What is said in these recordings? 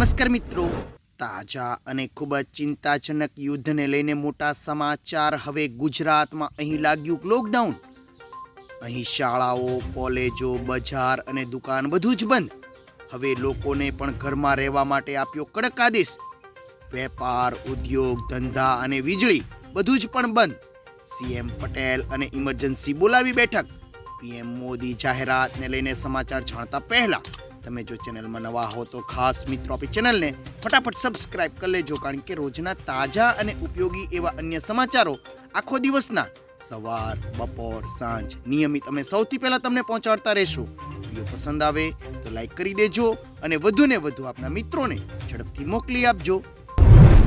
નમસ્કાર મિત્રો. તાજા અને ખૂબ જ ચિંતાજનક યુદ્ધને લઈને મોટા સમાચાર હવે ગુજરાતમાં અહીં લાગ્યું લોકડાઉન. અહીં શાળાઓ, કોલેજો, બજાર અને દુકાન બધું જ બંધ. હવે લોકોને પણ ઘરમાં રહેવા માટે આપ્યો કડક આદેશ. વેપાર, ઉદ્યોગ, ધંધા અને વીજળી બધું જ પણ બંધ. સીએમ પટેલ અને ઇમરજન્સી બોલાવી બેઠક. પીએમ મોદી જાહેરાતને લઈને સમાચાર જાણતા પહેલા તમે જો ચેનલમાં નવા હો તો ખાસ મિત્રો આપણી ચેનલને ફટાફટ સબસ્ક્રાઇબ કરી લેજો, કારણ કે રોજના તાજા અને ઉપયોગી એવા અન્ય સમાચારો આખો દિવસના સવાર, બપોર, સાંજ નિયમિત અમે સૌથી પહેલા તમને પહોંચાડતા રહેશું. વીડિયો પસંદ આવે તો લાઈક કરી દેજો અને વધુને વધુ આપના મિત્રોને ઝડપથી મોકલી આપજો.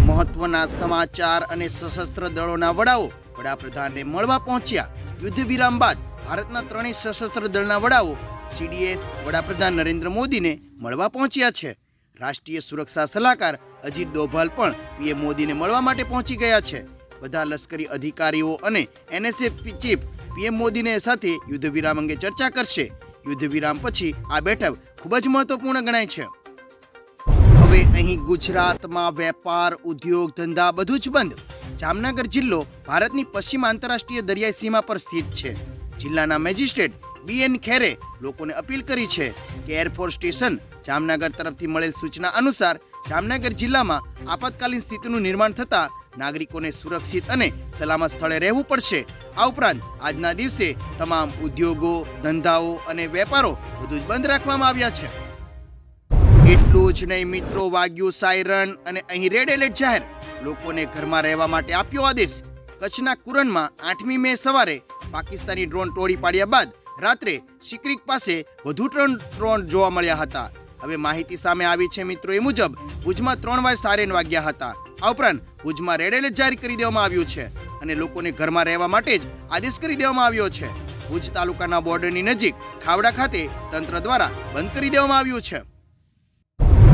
મહત્વના સમાચાર અને સશસ્ત્ર દળોના વડાઓ વડાપ્રધાનને મળવા પહોંચ્યા. યુદ્ધ વિરામ બાદ ભારતના ત્રણેય સશસ્ત્ર દળના વડાઓ સીડીએસ વડાપ્રધાન નરેન્દ્ર મોદીને મળવા પહોંચ્યા છે. રાષ્ટ્રીય સુરક્ષા સલાહકાર અજીત ડોભાલ પણ પીએમ મોદીને મળવા માટે પહોંચી ગયા છે. બધા લશ્કરી અધિકારીઓ અને એનએસએફ ચીફ પીએમ મોદીને સાથે યુદ્ધ વિરામ અંગે ચર્ચા કરશે. યુદ્ધ વિરામ પછી આ બેઠક ખૂબ જ મહત્વપૂર્ણ ગણાય છે. હવે અહીં ગુજરાતમાં વેપાર, ઉદ્યોગ, ધંધા બધું જ બંધ. જામનગર જિલ્લો ભારતની પશ્ચિમ આંતરરાષ્ટ્રીય દરિયાઈ સીમા પર સ્થિત છે. જિલ્લાના મેજિસ્ટ્રેટ બીએન ખેરે લોકોને અપીલ કરી છે કે એરફોર્સ સ્ટેશન જામનગર તરફથી મળેલ સૂચના અનુસાર જામનગર જિલ્લામાં આપાતકાલીન સ્થિતિનું નિર્માણ થતાં નાગરિકોને સુરક્ષિત અને સલામત સ્થળે રહેવું પડશે. આ ઉપરાંત આજના દિવસે તમામ ઉદ્યોગો, ધંધાઓ અને વેપારો બધું જ બંધ રાખવામાં આવ્યા છે. એટલું જ નહીં મિત્રો, વાગ્યું સાયરન અને અહીં રેડ એલર્ટ જાહેર. લોકોને ઘરમાં રહેવા માટે આપ્યો આદેશ. કચ્છના કુરનમાં આઠમી મે સવારે પાકિસ્તાની ડ્રોન તોડી પાડ્યા બાદ રાત્રે સિક્રિક પાસે વધુ ત્રણ ડ્રોન જોવા મળ્યા હતા. હવે માહિતી સામે આવી છે મિત્રો, એ મુજબ ભુજમાં ત્રણ વાર સારેન વાગ્યા હતા. આ ઉપરાંત ભુજમાં રેડ એલર્ટ જારી કરી દેવામાં આવ્યું છે અને લોકોને ઘરમાં રહેવા માટે જ આદેશ કરી દેવામાં આવ્યો છે. ભુજ તાલુકાના બોર્ડરની નજીક ખાવડા ખાતે તંત્ર દ્વારા બંધ કરી દેવામાં આવ્યું છે.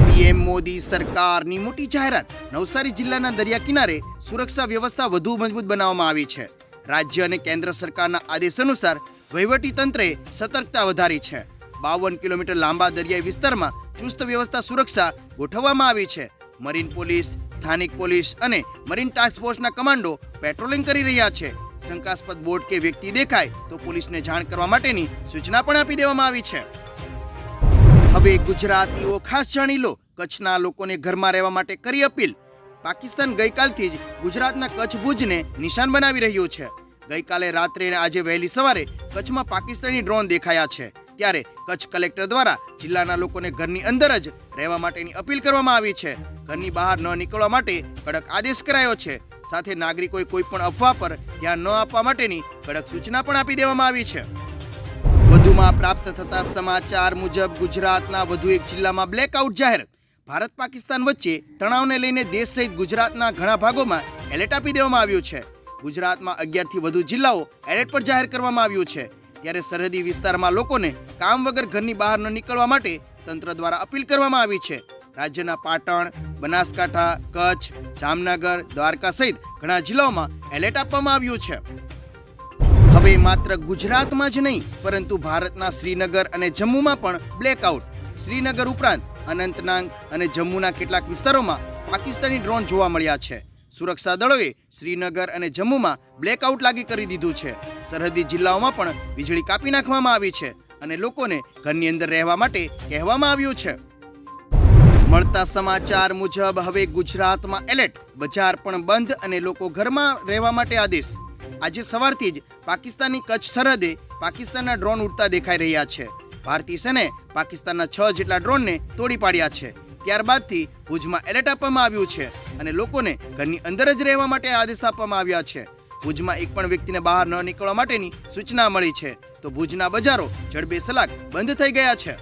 પીએમ મોદી સરકારની મોટી જાહેરાત નવસારી જિલ્લાના દરિયા કિનારે સુરક્ષા વ્યવસ્થા વધુ મજબૂત બનાવવામાં આવી છે. રાજ્ય અને કેન્દ્ર સરકારના આદેશ અનુસાર વહીવટી તંત્રે સતર્કતા વધારી છે. બાવન કિલોમીટર લાંબા દરિયાઈ વિસ્તારમાં ચુસ્ત વ્યવસ્થા સુરક્ષા ગોઠવવામાં આવી છે. મરીન પોલીસ, સ્થાનિક પોલીસ અને મરીન ટાસ્ક ફોર્સના કમાન્ડો પેટ્રોલિંગ કરી રહ્યા છે. શંકાસ્પદ બોટ કે વ્યક્તિ દેખાય તો પોલીસને જાણ કરવા માટેની સૂચના પણ આપી દેવામાં આવી છે. હવે ગુજરાતીઓ ખાસ જાણી લો, કચ્છના લોકોને ઘરમાં રહેવા માટે કરી અપીલ. પાકિસ્તાન ગઈકાલથી જ ગુજરાતના કચ્છ ભુજને નિશાન બનાવી રહ્યું છે. ગઈકાલે રાત્રે અને આજે વહેલી સવારે કચ્છમાં પાકિસ્તાની ડ્રોન દેખાયા છે. ત્યારે કચ્છ કલેક્ટર દ્વારા જિલ્લાના લોકોને ઘરની અંદર જ રહેવા માટેની અપીલ કરવામાં આવી છે. ઘરની બહાર ન નીકળવા માટે કડક આદેશ કરાયો છે. સાથે નાગરિકોએ કોઈ પણ અફવા પર ધ્યાન ન આપવા માટેની કડક સૂચના પણ આપી દેવામાં આવી છે. વધુમાં પ્રાપ્ત થતા સમાચાર મુજબ ગુજરાતના વધુ એક જિલ્લામાં બ્લેકઆઉટ જાહેર. ભારત પાકિસ્તાન વચ્ચે તણાવને લઈને દેશ સહિત ગુજરાતના ઘણા ભાગોમાં એલર્ટ આપી દેવામાં આવ્યું છે. ગુજરાતમાં અગિયારથી વધુ જિલ્લાઓ એલર્ટ પર જાહેર કરવામાં આવ્યું છે. ત્યારે સરહદી વિસ્તારમાં લોકોને કામ વગર ઘરની બહાર ન નીકળવા માટે તંત્ર દ્વારા અપીલ કરવામાં આવી છે. રાજ્યના પાટણ, બનાસકાંઠા, કચ્છ, જામનગર, દ્વારકા સહિત ઘણા જિલ્લાઓમાં એલર્ટ આપવામાં આવ્યું છે. હવે માત્ર ગુજરાતમાં જ નહીં, પરંતુ ભારતના શ્રીનગર અને જમ્મુમાં પણ બ્લેકઆઉટ. શ્રીનગર ઉપરાંત અનંતનાગ અને જમ્મુના કેટલાક વિસ્તારોમાં પાકિસ્તાની ડ્રોન જોવા મળ્યા છે. સુરક્ષા દળોએ શ્રીનગર અને જમ્મુમાં બ્લેકઆઉટ લાગી કરી દીધું છે. સરહદી જિલ્લાઓમાં પણ વીજળી કાપી નાખવામાં આવી છે અને લોકોને ઘરની અંદર રહેવા માટે કહેવામાં આવ્યું છે. મળતા સમાચાર મુજબ હવે ગુજરાતમાં એલર્ટ, બજાર પણ બંધ અને લોકો ઘરમાં રહેવા માટે આદેશ. આજે સવારથી જ પાકિસ્તાની કચ્છ સરહદે પાકિસ્તાનના ડ્રોન ઉડતા દેખાઈ રહ્યા છે. ભારતીય સેને પાકિસ્તાનના છ જેટલા ડ્રોનને તોડી પાડ્યા છે. ત્યારબાદથી ભુજમાં એલર્ટ આપવામાં આવ્યું છે અને લોકોને ઘરની અંદર જ રહેવા માટે આદેશ આપવામાં આવ્યા છે. ભુજમાં એક પણ વ્યક્તિને બહાર ન નીકળવા માટેની સૂચના મળી છે. તો ભુજના બજારો જડબે સલાક બંધ થઈ ગયા છે.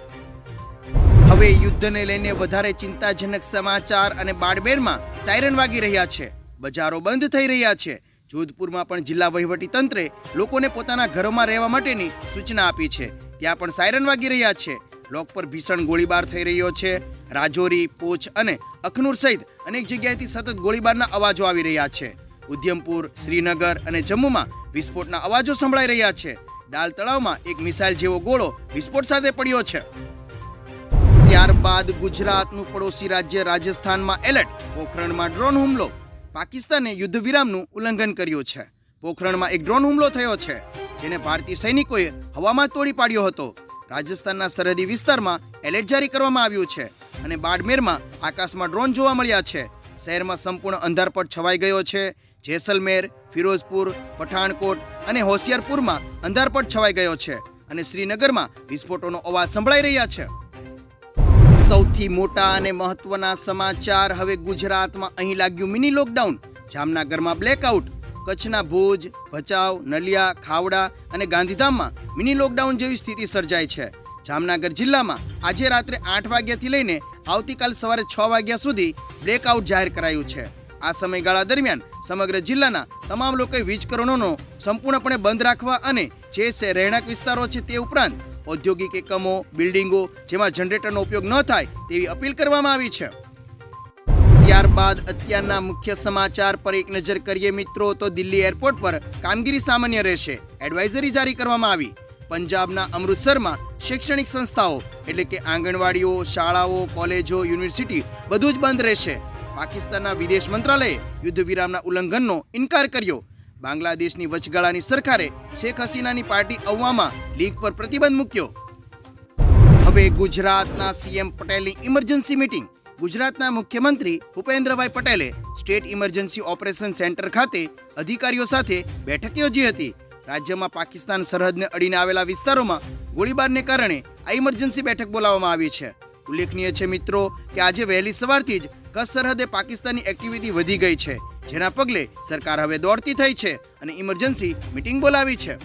હવે યુદ્ધને લઈને વધારે ચિંતાજનક સમાચાર અને બાડમેરમાં સાયરન વાગી રહ્યા છે. બજારો બંધ થઈ રહ્યા છે. જોધપુરમાં પણ જિલ્લા વહીવટી તંત્રે લોકોને પોતાના ઘરોમાં રહેવા માટેની સૂચના આપી છે. ત્યાં પણ સાયરન વાગી રહ્યા છે. લોક પર ભીષણ ગોળીબાર થઈ રહ્યો છે. રાજૌરી, પોચ અને અખનૂર સહિત અનેક જગ્યાએથી સતત ગોળીબારના અવાજો આવી રહ્યા છે. ઉધ્યમપુર, શ્રીનગર અને જમ્મુમાં વિસ્ફોટના અવાજો સંભળાઈ રહ્યા છે. ડાલ તળાવમાં એક મિસાઇલ જેવો ગોળો વિસ્ફોટ સાથે પડ્યો છે. ત્યારબાદ ગુજરાતનું પડોશી રાજ્ય રાજસ્થાનમાં એલર્ટ, પોખરણમાં ડ્રોન હુમલો. પાકિસ્તાને યુદ્ધ વિરામનું ઉલ્લંઘન કર્યું છે. પોખરણમાં એક ડ્રોન હુમલો થયો છે, જેને ભારતીય સૈનિકોએ હવામાં તોડી પાડ્યો હતો. રાજસ્થાનના સરહદી વિસ્તારમાં એલર્ટ જારી કરવામાં આવ્યું છે અને બાડમેરમાં આકાશમાં ડ્રોન જોવા મળ્યા છે. શહેરમાં સંપૂર્ણ અંધારપટ છવાઈ ગયો છે. જેસલમેર ફિરોઝપુર પઠાણકોટ અને હોશિયારપુરમાં અંધારપટ છવાઈ ગયો છે અને શ્રીનગરમાં વિસ્ફોટોનો અવાજ સંભળાઈ રહ્યા છે. સૌથી મોટા અને મહત્વના સમાચાર હવે ગુજરાતમાં અહીં લાગ્યું મિની લોકડાઉન. જામનગરમાં બ્લેકઆઉટ. કચ્છના ભુજ, ભચાઉ, નલિયા, ખાવડા અને ગાંધીધામમાં મિની લોકડાઉન જેવી સ્થિતિ સર્જાઈ છે. જામનગર જિલ્લામાં આજે રાત્રે આઠ વાગ્યાથી લઈને આવતીકાલ સવારે છ વાગ્યા સુધી બ્લેકઆઉટ જાહેર કરાયું છે. આ સમયગાળા દરમિયાન સમગ્ર જિલ્લાના તમામ લોકોએ વીજકરણોનો સંપૂર્ણપણે બંધ રાખવા અને જે રહેણાંક વિસ્તારો છે તે ઉપરાંત ઔદ્યોગિક એકમો, બિલ્ડિંગો જેમાં જનરેટરનો ઉપયોગ ન થાય તેવી અપીલ કરવામાં આવી છે. ત્યારબાદ અત્યારના મુખ્ય સમાચાર પર એક નજર કરીએ મિત્રો, તો દિલ્હી એરપોર્ટ પર કામગીરી સામાન્ય રહેશે. એડવાઇઝરી જારી કરવામાં આવી. પંજાબના અમૃતસરમાં શૈક્ષણિક સંસ્થાઓ, એટલે કે આંગણવાડીઓ, શાળાઓ, કોલેજો, યુનિવર્સિટી બધું જ બંધ રહેશે. પાકિસ્તાનના વિદેશ મંત્રાલયે યુદ્ધ વિરામના ઉલ્લંઘનનો ઇનકાર કર્યો. બાંગ્લાદેશની વચગાળાની સરકારે શેખ હસીનાની પાર્ટી અવવામાં લીગ પર પ્રતિબંધ મૂક્યો. હવે ગુજરાતના સીએમ પટેલની ઇમરજન્સી મીટિંગ. ગુજરાતના મુખ્યમંત્રી ભૂપેન્દ્રભાઈ પટેલે સ્ટેટ ઇમરજન્સી ઓપરેશન સેન્ટર ખાતે અધિકારીઓ સાથે બેઠક યોજી હતી. રાજ્યમાં પાકિસ્તાન સરહદને અડીને આવેલા વિસ્તારોમાં ગોળીબારને કારણે આ ઇમરજન્સી બેઠક બોલાવવામાં આવી છે. ઉલ્લેખનીય છે મિત્રો કે આજે વહેલી સવારથી જ કચ્છ સરહદે પાકિસ્તાની એક્ટિવિટી વધી ગઈ છે, જેના પગલે સરકાર હવે દોડતી થઈ છે અને ઇમરજન્સી મિટિંગ બોલાવી છે.